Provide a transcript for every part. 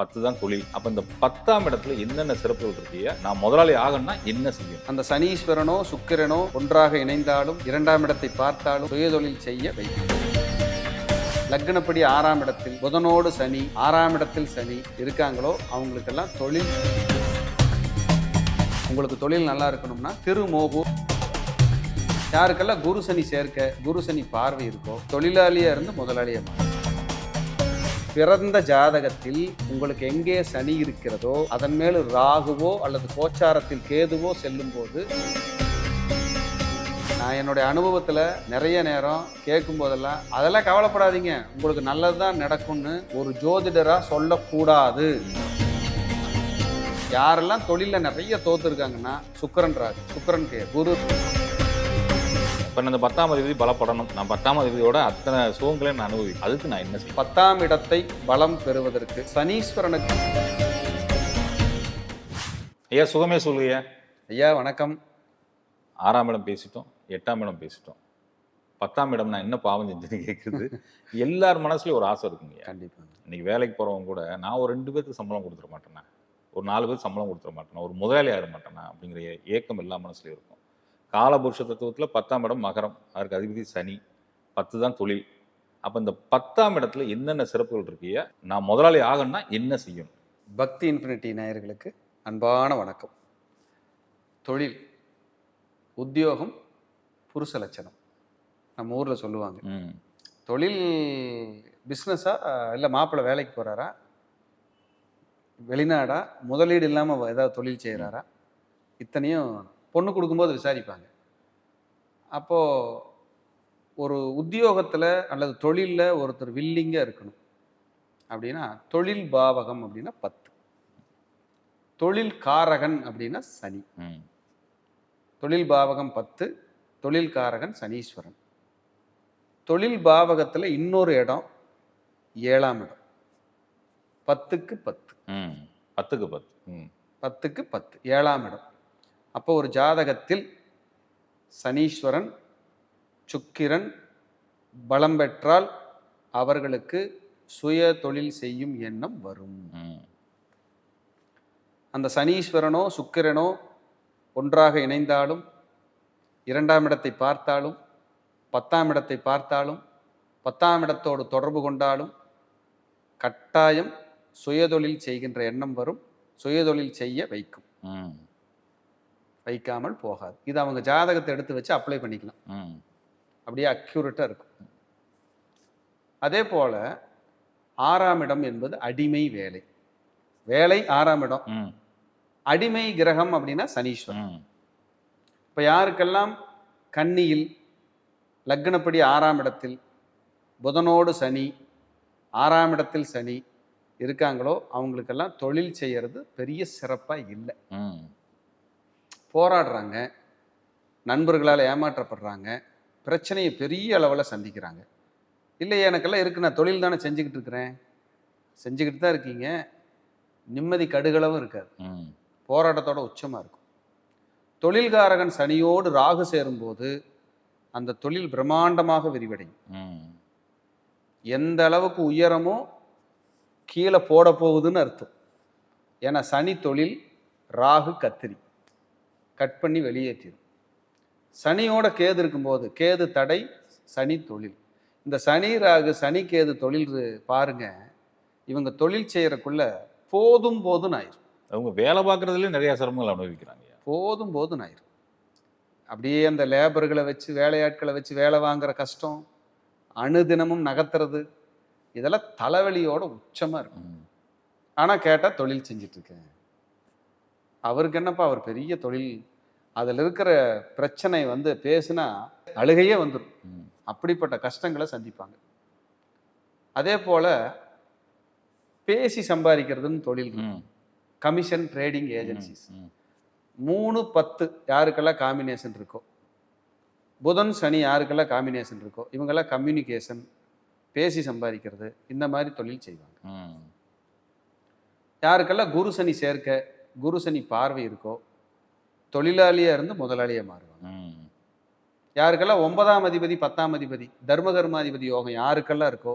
பத்து தான் தொழில். அப்போ இந்த பத்தாம் இடத்துல என்னென்ன சிறப்புகள் இருக்கீங்க நான் முதலாளி ஆகணும்னா என்ன செய்யும் அந்த சனீஸ்வரனோ சுக்கிரனோ ஒன்றாக இணைந்தாலும் இரண்டாம் இடத்தை பார்த்தாலும் சுயதொழில் செய்ய வைக்கும் லக்னப்படி ஆறாம் இடத்தில் புதனோடு சனி ஆறாம் இடத்தில் சனி இருக்காங்களோ அவங்களுக்கெல்லாம் தொழில். உங்களுக்கு தொழில் நல்லா இருக்கணும்னா திருமோகு. யாருக்கெல்லாம் குரு சனி சேர்க்க குரு சனி பார்வை இருக்கோ தொழிலாளியாக இருந்து முதலாளியாக மாறும் பிறந்த ஜாதகத்தில் உங்களுக்கு எங்கே சனி இருக்கிறதோ அதன் மேல் ராகுவோ அல்லது கோச்சாரத்தில் கேதுவோ செல்லும் போது நான் என்னுடைய அனுபவத்தில் நிறைய நேரம் கேட்கும் போதெல்லாம் அதெல்லாம் கவலைப்படாதீங்க உங்களுக்கு நல்லது தான் நடக்கும்னு ஒரு ஜோதிடராக சொல்லக்கூடாது. யாரெல்லாம் தொழிலில் நிறைய தோத்துருக்காங்கன்னா சுக்கரன் ராகு சுக்கரன் கே குரு. இப்ப நான் இந்த பத்தாம் அதிபதி பலப்படணும். நான் பத்தாம் அதிபதியோட அத்தனை சுகங்களையும் நான் அனுபவிக்கும் அதுக்கு நான் என்ன செய்யும் பத்தாம் இடத்தை பலம் பெறுவதற்கு சனீஸ்வரனுக்கு. ஐயா சுகமே சொல்லுங்க ஐயா வணக்கம். ஆறாம் இடம் பேசிட்டோம் எட்டாம் இடம் பேசிட்டோம். பத்தாம் இடம் நான் என்ன பாவம் செஞ்சேன்னு கேட்குறது எல்லார் மனசுலயும் ஒரு ஆசை இருக்குங்க கண்டிப்பாக இன்னைக்கு வேலைக்கு போறவங்க கூட நான் ஒரு ரெண்டு பேருக்கு சம்பளம் கொடுத்துட மாட்டேனா ஒரு நாலு பேருக்கு சம்பளம் கொடுத்துட மாட்டேனா ஒரு முதலாளி ஆக மாட்டேனா அப்படிங்கிற ஏக்கம் எல்லா மனசுலயும் இருக்கும். காலபுருஷ தத்துவத்துல பத்தாம் இடம் மகரம். அதற்கு அதிபதி சனி. பத்து தான் தொழில். அப்ப இந்த பத்தாம் இடத்துல என்னென்ன சிறப்புகள் இருக்கீங்க நான் முதலாளி ஆகணும்னா என்ன செய்யும் பக்தி இன்ஃபினிட்டி நேயர்களுக்கு அன்பான வணக்கம். தொழில் உத்தியோகம் புருஷ லட்சணம். நம்ம ஊரில் சொல்லுவாங்க. தொழில் பிஸ்னஸா இல்லை மாப்பிள்ளை வேலைக்கு போகிறாரா வெளிநாடா? முதலீடு இல்லாமல் ஏதாவது தொழில் செய்கிறாரா இத்தனையும் பொண்ணு கொடுக்கும்போது விசாரிப்பாங்க. அப்போது ஒரு உத்தியோகத்தில் அல்லது தொழிலில் ஒருத்தர் வில்லிங்காக இருக்கணும். அப்படின்னா தொழில் பாவகம் அப்படின்னா பத்து. தொழில் காரகன் அப்படின்னா சனி. ம். தொழில் பாவகம் பத்து தொழில் காரகன் சனீஸ்வரன். தொழில் பாவகத்தில் இன்னொரு இடம் ஏழாம் இடம். பத்துக்கு பத்து. பத்துக்கு பத்து. ம். பத்துக்கு பத்து. ஏழாம் இடம். அப்போ ஒரு ஜாதகத்தில் சனீஸ்வரன் சுக்கிரன் பலம் பெற்றால் அவர்களுக்கு சுய தொழில் செய்யும் எண்ணம் வரும். அந்த சனீஸ்வரனோ சுக்கிரனோ ஒன்றாக இணைந்தாலும் இரண்டாம் இடத்தை பார்த்தாலும் பத்தாம் இடத்தை பார்த்தாலும் பத்தாம் இடத்தோடு தொடர்பு கொண்டாலும் கட்டாயம் சுயதொழில் செய்கின்ற எண்ணம் வரும். சுயதொழில் செய்ய வைக்கும். வைக்காமல் போகாது. இது அவங்க ஜாதகத்தை எடுத்து வச்சு அப்ளை பண்ணிக்கலாம் ம். அப்படியே அக்யூரேட்டாக இருக்கும். அதே போல ஆறாம் இடம் என்பது அடிமை வேலை. வேலை ஆறாம் இடம். ம். அடிமை கிரகம் அப்படின்னா சனீஸ்வரன். இப்போ யாருக்கெல்லாம் கன்னியில் லக்னப்படி ஆறாம் இடத்தில் புதனோடு சனி ஆறாம் இடத்தில் சனி இருக்காங்களோ அவங்களுக்கெல்லாம் தொழில் செய்யறது பெரிய சிறப்பாக இல்லை. ம். போராடுறாங்க நண்பர்களால் ஏமாற்றப்படுறாங்க பிரச்சனையை பெரிய அளவில் சந்திக்கிறாங்க. இல்லை எனக்கெல்லாம் இருக்கு நான் தொழில் தானே செஞ்சுக்கிட்டு இருக்கிறேன். செஞ்சுக்கிட்டு தான் இருக்கீங்க. நிம்மதி கடுகளவும் இருக்காது. போராட்டத்தோட உச்சமாக இருக்கும். தொழில்காரகன் சனியோடு ராகு சேரும்போது அந்த தொழில் பிரம்மாண்டமாக விரிவடையும். எந்த அளவுக்கு உயரமோ கீழே போட போகுதுன்னு அர்த்தம். ஏன்னா சனி தொழில் ராகு கத்திரி. கட் பண்ணி வெளியேற்றிடும். சனியோட கேது இருக்கும்போது கேது தடை சனி தொழில். இந்த சனி ராகு சனி கேது தொழில் பாருங்க இவங்க தொழில் செய்யறதுக்குள்ள போதும் போதும் ஆயிரும். அவங்க வேலை பார்க்குறதுல நிறைய சிரமங்கள் அனுபவிக்கிறாங்க. போதும் போதும் ஆயிரும். அப்படியே அந்த லேபர்களை வச்சு வேலையாட்களை வச்சு வேலை வாங்குற கஷ்டம் அணுதினமும் நகர்த்துறது இதெல்லாம் தலைவலியோட உச்சமாக இருக்கும். ஆனால் கேட்டால் தொழில் செஞ்சுட்டு இருக்கேன். அவருக்கு என்னப்பா அவர் பெரிய தொழில் அதில் இருக்கிற பிரச்சனை வந்து பேசுனா அழுகையே வந்துடும் அப்படிப்பட்ட கஷ்டங்களை சந்திப்பாங்க. அதே போல் பேசி சம்பாதிக்கிறதுன்னு தொழில் கமிஷன் ட்ரேடிங் ஏஜென்சிஸ் மூணு பத்து யாருக்கெல்லாம் காம்பினேஷன் இருக்கோ புதன் சனி யாருக்கெல்லாம் காம்பினேஷன் இருக்கோ இவங்கெல்லாம் கம்யூனிகேஷன் பேசி சம்பாதிக்கிறது இந்த மாதிரி தொழில் செய்வாங்க. யாருக்கெல்லாம் குரு சனி சேர்க்க குரு சனி பார்வை இருக்கோ தொழிலாளியாக இருந்து முதலாளியாக மாறுவாங்க. யாருக்கெல்லாம் ஒன்பதாம் அதிபதி பத்தாம் அதிபதி தர்மகர்மாதிபதி யோகம் யாருக்கெல்லாம் இருக்கோ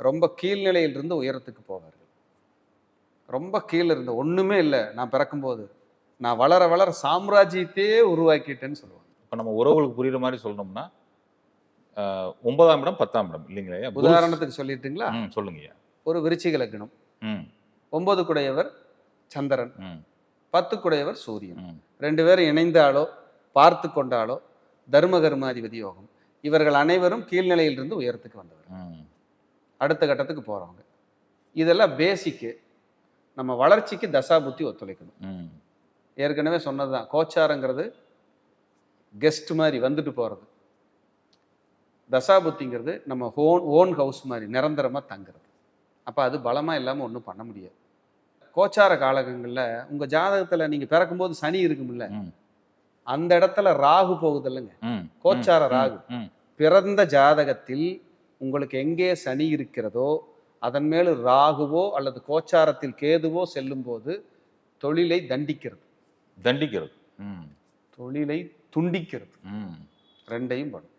ரொம்ப கீழ்நிலையிலிருந்து உயரத்துக்கு போவார்கள். ரொம்ப கீழே இருந்த ஒண்ணுமே இல்லை நான் பிறக்கும்போது. நான் வளர வளர சாம்ராஜ்யத்தையே உருவாக்கிட்டேன்னு சொல்லுவாங்க. இப்போ நம்ம உறவுகளுக்கு புரியுற மாதிரி சொல்லணும்னா ஒன்பதாம் இடம் பத்தாம் இடம் இல்லைங்களா உதாரணத்துக்கு சொல்லிட்டுங்களா? ம், சொல்லுங்கய்யா ஒரு விருச்சிக லக்னம். ஒன்பது குடையவர் சந்திரன். ம் பத்து குடையவர் சூரியன் ரெண்டு பேரும் இணைந்தாலோ பார்த்து கொண்டாலோ தர்ம கர்மாதிபதி யோகம். இவர்கள் அனைவரும் கீழ்நிலையிலிருந்து உயரத்துக்கு வந்தவர். அடுத்த கட்டத்துக்கு போறவங்க. இதெல்லாம் பேசிக்கு நம்ம வளர்ச்சிக்கு தசா புத்தி ஒத்துழைக்கணும். ஏற்கனவே சொன்னதுதான். கோச்சாரங்கிறது கெஸ்ட் மாதிரி வந்துட்டு போகிறது தசாபுத்திங்கிறது நம்ம ஓன் ஓன் ஹவுஸ் மாதிரி நிரந்தரமாக தங்குறது. அப்போ அது பலமாக இல்லாமல் ஒன்றும் பண்ண முடியாது. கோச்சார காலகங்களில் உங்கள் ஜாதகத்தில் நீங்கள் பிறக்கும்போது சனி இருக்கும்ல. அந்த இடத்துல ராகு போகுது இல்லைங்க கோச்சார ராகு. பிறந்த ஜாதகத்தில் உங்களுக்கு எங்கே சனி இருக்கிறதோ அதன் மேல் ராகுவோ அல்லது கோச்சாரத்தில் கேதுவோ செல்லும்போது தொழிலை தண்டிக்கிறது. தண்டிக்கிறது. தொழிலை துண்டிக்கிறது. ரெண்டையும் பண்ணும்.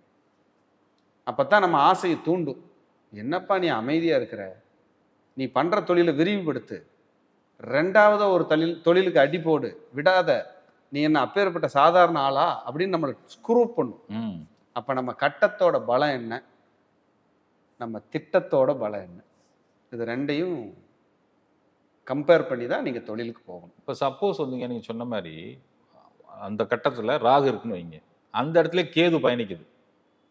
அப்பதான் நம்ம ஆசையை தூண்டும். என்னப்பா நீ அமைதியா இருக்கிற? நீ பண்ற தொழிலை விரிவுபடுத்து. ரெண்டாவது ஒரு தொழில் தொழிலுக்கு அடி போடு விடாத. நீ என்ன அப்பேற்பட்ட சாதாரண ஆளா? அப்படின்னு நம்மளை ஸ்க்ரூ பண்ணும். ம். அப்ப நம்ம கட்டத்தோட பலம் என்ன? நம்ம திட்டத்தோட பலம் என்ன? இது ரெண்டையும் கம்பேர் பண்ணி தான் நீங்க தொழிலுக்கு போகணும். இப்போ சப்போஸ் வந்துங்க நீங்கள் சொன்ன மாதிரி அந்த கட்டத்தில் ராகு இருக்குன்னு வைங்க. அந்த இடத்துல கேது பயணிக்குது.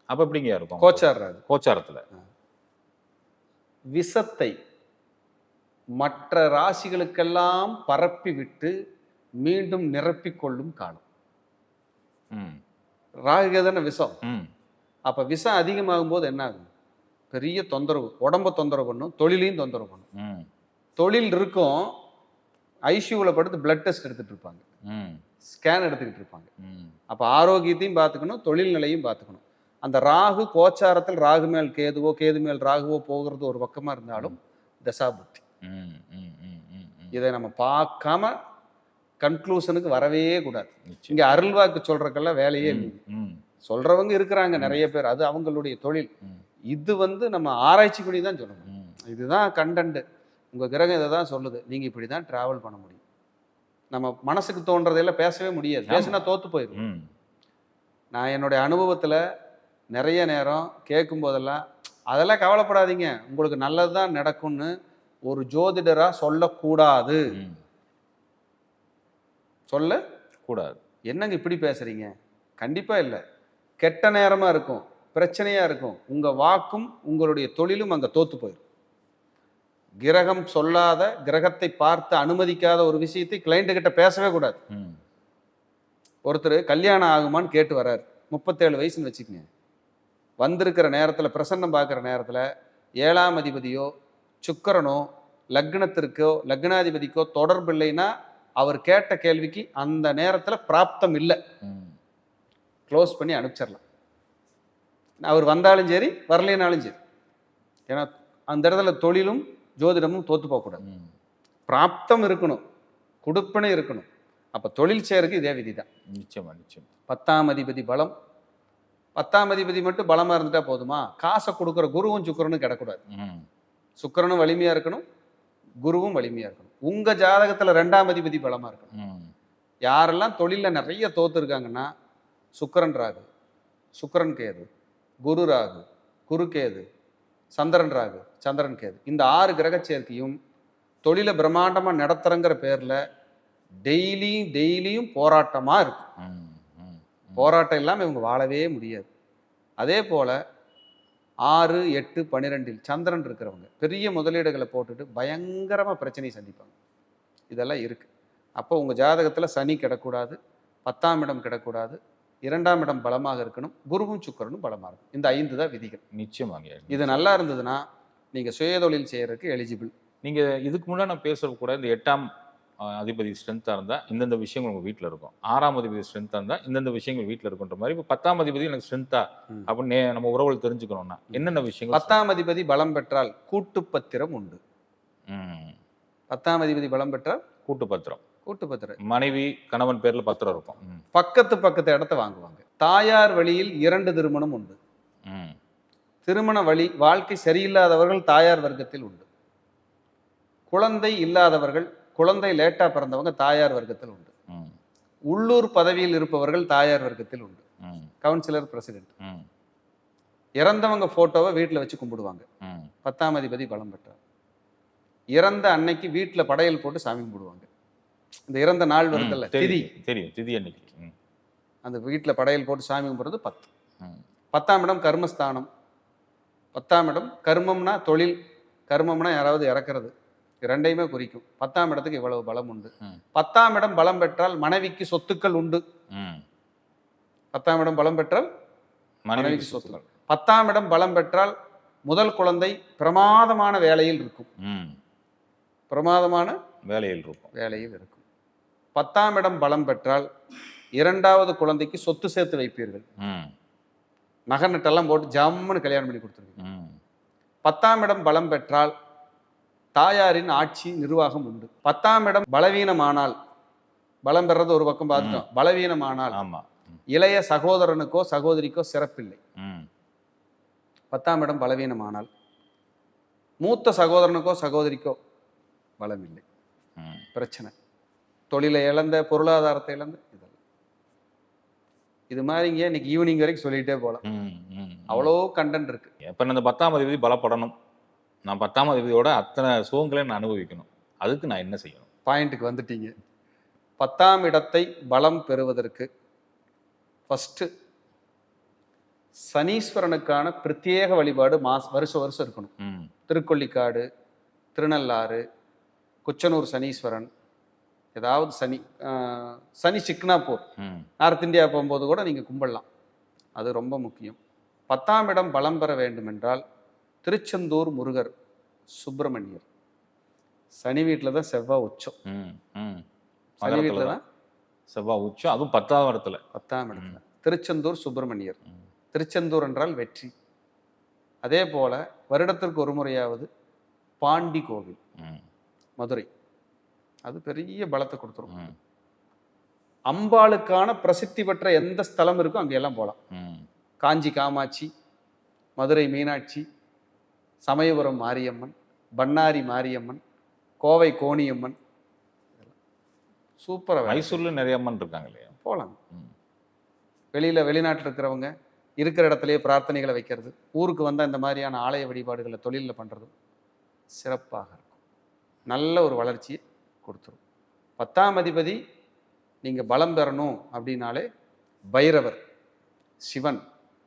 அப்போ எப்படிங்க இருக்கும்? கோச்சார் கோச்சாரத்தில். விஷத்தை மற்ற ராசிகளுக்கெல்லாம் பரப்பி விட்டு மீண்டும் நிரப்பிக் கொள்ளும் காலம். ம். ராகு தானே விஷம். ம். அப்ப விஷம் அதிகமாகும் போது என்ன ஆகும் பெரிய தொந்தரவு. உடம்ப தொந்தரவு பண்ணும். தொழிலையும் தொந்தரவு பண்ணும். தொழில் இருக்கும். ஐசியூவில் படுத்து பிளட் டெஸ்ட் எடுத்துட்டு இருப்பாங்க. ம். ஸ்கேன் எடுத்துக்கிட்டு இருப்பாங்க. அப்போ ஆரோக்கியத்தையும் பார்த்துக்கணும் தொழில் நிலையும் பார்த்துக்கணும். அந்த ராகு கோச்சாரத்தில் ராகு மேல் கேதுவோ கேது மேல் ராகுவோ போகிறது ஒரு பக்கமாக இருந்தாலும் தசாபுத்தி. இதை நம்ம பார்க்காம கன்க்ளூஷனுக்கு வரவே கூடாது. இங்க அருள்வாக்கு சொல்றதுக்கெல்லாம் வேலையே இல்லை சொல்றவங்க இருக்கிறாங்க நிறைய பேர். அது அவங்களுடைய தொழில். இது வந்து நம்ம ஆராய்ச்சி பண்ணி தான் சொல்லணும் இதுதான் கண்டென்ட் உங்க கிரகம் இதை தான் சொல்லுது. நீங்க இப்படி தான் டிராவல் பண்ண முடியும். நம்ம மனசுக்கு தோன்றதையெல்லாம் பேசவே முடியாது. பேசினா தோத்து போயிடும் நான் என்னுடைய அனுபவத்துல நிறைய நேரம் கேட்கும் போதெல்லாம் அதெல்லாம் கவலைப்படாதீங்க. உங்களுக்கு நல்லது தான் நடக்கும்னு ஒரு ஜோதிடரா சொல்லக்கூடாது. சொல்ல? கூடாது. என்னங்க இப்படி பேசுறீங்க? கண்டிப்பா இல்லை. கெட்ட நேரமா இருக்கும். பிரச்சனையா இருக்கும். உங்க வாக்கும் உங்களுடைய தொழிலும் அங்க தோத்து போயிடும் கிரகம் சொல்லாத கிரகத்தை பார்த்து அனுமதிக்காத ஒரு விஷயத்தை கிளைண்ட் கிட்ட பேசவே கூடாது. ஒருத்தர் கல்யாணம் ஆகுமான்னு கேட்டு வர்றாரு முப்பத்தேழு வயசுன்னு வச்சுக்கோங்க. வந்திருக்கிற நேரத்தில் பிரசன்னம் பார்க்குற நேரத்தில் ஏழாம் அதிபதியோ சுக்கிரனோ லக்னத்திற்கோ லக்னாதிபதிக்கோ தொடர்பு இல்லைன்னா அவர் கேட்ட கேள்விக்கு அந்த நேரத்தில் பிராப்தம் இல்லை. க்ளோஸ் பண்ணி அனுப்பிச்சிடலாம் அவர் வந்தாலும் சரி வரலைனாலும் சரி. ஏன்னா அந்த இடத்துல தொழிலும் ஜோதிடமும் தோத்து போகக்கூடாது. பிராப்தம் இருக்கணும். கொடுப்பனை இருக்கணும். அப்போ தொழில் சேருக்கு இதே விதி தான் நிச்சயமா நிச்சயம். பத்தாம் அதிபதி பலம். பத்தாம் அதிபதி மட்டும் பலமா இருந்துட்டா போதுமா? காசை கொடுக்குற குருவும் சுக்கிரனும் கிடக்கூடாது சுக்கிரனும் வலிமையா இருக்கணும் குருவும் வலிமையா இருக்கணும். உங்க ஜாதகத்துல ரெண்டாம் அதிபதி பலமா இருக்கணும். யாரெல்லாம் தொழில்ல நிறைய தோத்து இருக்காங்கன்னா சுக்கிரன் ராகு சுக்கிரன் கேது குரு ராகு குரு கேது சந்திரன் ராகு சந்திரன் கேது. இந்த ஆறு கிரக சேர்க்கையும் தொழிலை பிரம்மாண்டமா நடத்துறங்கிற பேர்ல டெய்லியும் டெய்லியும் போராட்டமா இருக்கும். போராட்டம் இல்லாமல் இவங்க வாழவே முடியாது. அதே போல் ஆறு எட்டு பன்னிரெண்டில் சந்திரன் இருக்கிறவங்க. பெரிய முதலீடுகளை போட்டுட்டு பயங்கரமாக பிரச்சனையை சந்திப்பாங்க. இதெல்லாம் இருக்குது அப்போ உங்கள் ஜாதகத்தில் சனி கிடக்கூடாது பத்தாம் இடம் கிடக்கூடாது இரண்டாம் இடம் பலமாக இருக்கணும் குருவும் சுக்கிரனும் பலமாக இருக்கும் இந்த ஐந்து தான் விதிகள். நிச்சயமாங்க இது நல்லா இருந்ததுன்னா நீங்கள் சுயதொழில் செய்யறதுக்கு எலிஜிபிள் நீங்க இதுக்கு முன்னாடி நான் பேசுறது கூட இந்த எட்டாம் அதிபதி ஸ்ட்ரென்த்தாக இருந்தால் இந்தந்த விஷயங்கள் உங்கள் வீட்டில் இருக்கும். ஆறாம் அதிபதி ஸ்ட்ரென்த்தாக இருந்தால் இந்தந்த விஷயங்கள் வீட்டில் இருக்குன்ற மாதிரி. இப்போ பத்தாம் அதிபதி எனக்கு ஸ்ட்ரென்த்தா. அப்படின்னு நம்ம உறவுகள் தெரிஞ்சுக்கணும்னா என்னென்ன விஷயங்கள் பத்தாம் அதிபதி பலம் பெற்றால் கூட்டுப்பத்திரம் உண்டு. பத்தாம் அதிபதி பலம் பெற்றால் கூட்டு பத்திரம் கூட்டுப்பத்திரம். மனைவி கணவன் பேர்ல பத்திரம் இருக்கும். பக்கத்து பக்கத்து இடத்த வாங்குவாங்க. தாயார் வழியில் இரண்டு திருமணம் உண்டு. திருமண வழி வாழ்க்கை சரியில்லாதவர்கள் தாயார் வர்க்கத்தில் உண்டு. குழந்தை இல்லாதவர்கள் குழந்தை லேட்டா பிறந்தவங்க தாயார் வர்க்கத்தில் உண்டு. உள்ளூர் பதவியில் இருப்பவர்கள் தாயார் வர்க்கத்தில் உண்டு. Councillor president. இறந்தவங்க போட்டோவை வீட்டில் வச்சு கும்பிடுவாங்க. பத்தாம் அதிபதி பலம் பெற்றார். இறந்த அன்னைக்கு வீட்டில் படையல் போட்டு சாமி கும்பிடுவாங்க. இந்த இறந்த நாள் வருதுல்ல திதி. தெரியும் திதி அன்னைக்கு. அந்த வீட்டில் படையல் போட்டு சாமி கும்பிடுறது பத்து. பத்தாம் இடம் கர்மஸ்தானம். பத்தாம் இடம் கர்மம்னா தொழில் கர்மம்னா யாராவது இறக்குறது. ரெண்டையுமே குறிக்கும். பத்தாம் இடத்துக்கு இவ்வளவு பலம் உண்டு. பத்தாம் இடம் பலம் பெற்றால் மனைவிக்கு சொத்துக்கள் உண்டு. பத்தாம் இடம் பலம் பெற்றால் மனைவிக்கு சொத்துக்கள். பத்தாம் இடம் பலம் பெற்றால் முதல் குழந்தை பிரமாதமான வேலையில் இருக்கும். பிரமாதமான வேலையில் இருக்கும். வேலையில் இருக்கும். பத்தாம் இடம் பலம் பெற்றால் இரண்டாவது குழந்தைக்கு சொத்து சேர்த்து வைப்பீர்கள். நகை நட்டெல்லாம் போட்டு ஜம்முன்னு கல்யாணம் பண்ணி கொடுத்துருவீங்க. பத்தாம் இடம் பலம் பெற்றால் தாயாரின் ஆட்சி நிர்வாகம் உண்டு. பத்தாம் இடம் பலவீனமானால் பலம் பெறது ஒரு பக்கம் பார்த்துட்டோம். பலவீனமானால் ஆமா. இளைய சகோதரனுக்கோ சகோதரிக்கோ சிறப்பில்லை. பத்தாம் இடம் பலவீனமானால் மூத்த சகோதரனுக்கோ சகோதரிக்கோ பலம் இல்லை பிரச்சனை. தொழிலை இழந்த பொருளாதாரத்தை இழந்த இதெல்லாம். இது மாதிரிங்க இன்னைக்கு ஈவினிங் வரைக்கும் சொல்லிட்டே போகலாம். அவ்வளோ கண்டென்ட் இருக்கு. இப்போ இந்த பத்தாம் அதிபதி பலப்படணும்? நான் பத்தாம் அதிபதியோட அத்தனை சுகங்களையும் நான் அனுபவிக்கணும். அதுக்கு நான் என்ன செய்யணும்? பாயிண்ட்டுக்கு வந்துட்டீங்க. பத்தாம் இடத்தை பலம் பெறுவதற்கு ஃபஸ்ட்டு சனீஸ்வரனுக்கான பிரத்யேக வழிபாடு மாஸ் வருஷம் வருஷம் இருக்கணும். ம். திருக்கொள்ளிக்காடு திருநள்ளாறு குச்சனூர் சனீஸ்வரன் ஏதாவது சனி சனி சிக்னாப்பூர் ம். நார்த் இந்தியா போகும்போது கூட நீங்கள் கும்பிடலாம். அது ரொம்ப முக்கியம். பத்தாம் இடம் பலம் பெற வேண்டுமென்றால் திருச்செந்தூர் முருகர் சுப்பிரமணியர். சனி வீட்டில் தான் செவ்வாய் உச்சம். சனி வீட்டில் தான் செவ்வாய் உச்சம். அதுவும் பத்தாவது இடத்துல. பத்தாம் இடத்துல. திருச்செந்தூர் சுப்பிரமணியர். திருச்செந்தூர் என்றால் வெற்றி. அதே போல வருடத்திற்கு ஒரு முறையாவது பாண்டி கோவில். மதுரை. அது பெரிய பலத்தை கொடுத்துரும். அம்பாளுக்கான பிரசித்தி பெற்ற எந்த ஸ்தலம் இருக்கோ அங்கெல்லாம் போகலாம் காஞ்சி காமாட்சி மதுரை மீனாட்சி சமயபுரம் மாரியம்மன் பண்ணாரி மாரியம்மன் கோவை கோணியம்மன். சூப்பராக மைசூர்ல நிறைய அம்மன் இருக்காங்க இல்லையா? போகலாம். வெளியில் வெளிநாட்டில் இருக்கிறவங்க இருக்கிற இடத்துலயே பிரார்த்தனைகளை வைக்கிறது. ஊருக்கு வந்தால் இந்த மாதிரியான ஆலய வழிபாடுகளை தொழிலில் பண்ணுறதும் சிறப்பாக இருக்கும். நல்ல ஒரு வளர்ச்சியை கொடுத்துரும். பத்தாம் அதிபதி நீங்கள் பலம் பெறணும் அப்படின்னாலே பைரவர் சிவன்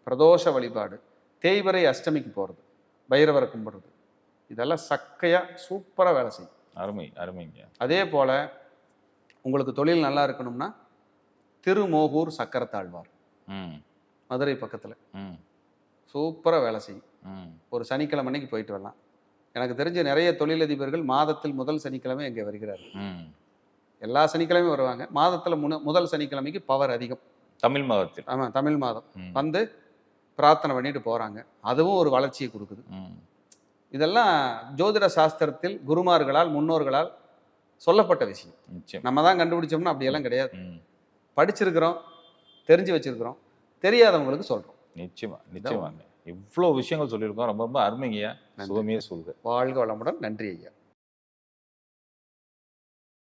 பிரதோஷ வழிபாடு தேய்வரை அஷ்டமிக்கு போகிறது பைரவரை கும்பிடுறது. இதெல்லாம் சக்கையாக சூப்பராக வேலை செய்யும். அருமை அருமைங்க. அதே போல் உங்களுக்கு தொழில் நல்லா இருக்கணும்னா திருமோகூர் சக்கரத்தாழ்வார். ம். மதுரை பக்கத்தில். ம். சூப்பராக வேலை செய்யும். ம். ஒரு சனிக்கிழமை அன்னைக்கு போயிட்டு வரலாம். எனக்கு தெரிஞ்ச நிறைய தொழிலதிபர்கள் மாதத்தில் முதல் சனிக்கிழமை இங்கே வருகிறார்கள் ம். எல்லா சனிக்கிழமையும் வருவாங்க. மாதத்தில் முன முதல் சனிக்கிழமைக்கு பவர் அதிகம். தமிழ் மதத்தில். ஆமாம் தமிழ் மாதம். வந்து பிரார்த்தனை பண்ணிட்டு போகிறாங்க அதுவும் ஒரு வளர்ச்சியை கொடுக்குது. இதெல்லாம் ஜோதிட சாஸ்திரத்தில் குருமார்களால் முன்னோர்களால் சொல்லப்பட்ட விஷயம். நிச்சயம். நம்ம தான் கண்டுபிடிச்சோம்னா அப்படியெல்லாம் கிடையாது. படிச்சிருக்கிறோம் தெரிஞ்சு வச்சிருக்கிறோம் தெரியாதவங்களுக்கு சொல்கிறோம் நிச்சயமா நிச்சயமாங்க. இவ்வளோ விஷயங்கள் சொல்லியிருக்கோம். ரொம்ப ரொம்ப அருமைங்கய்யா. நன்றி. சுகமே சொல்க வாழ்க வளமுடன். நன்றி ஐயா.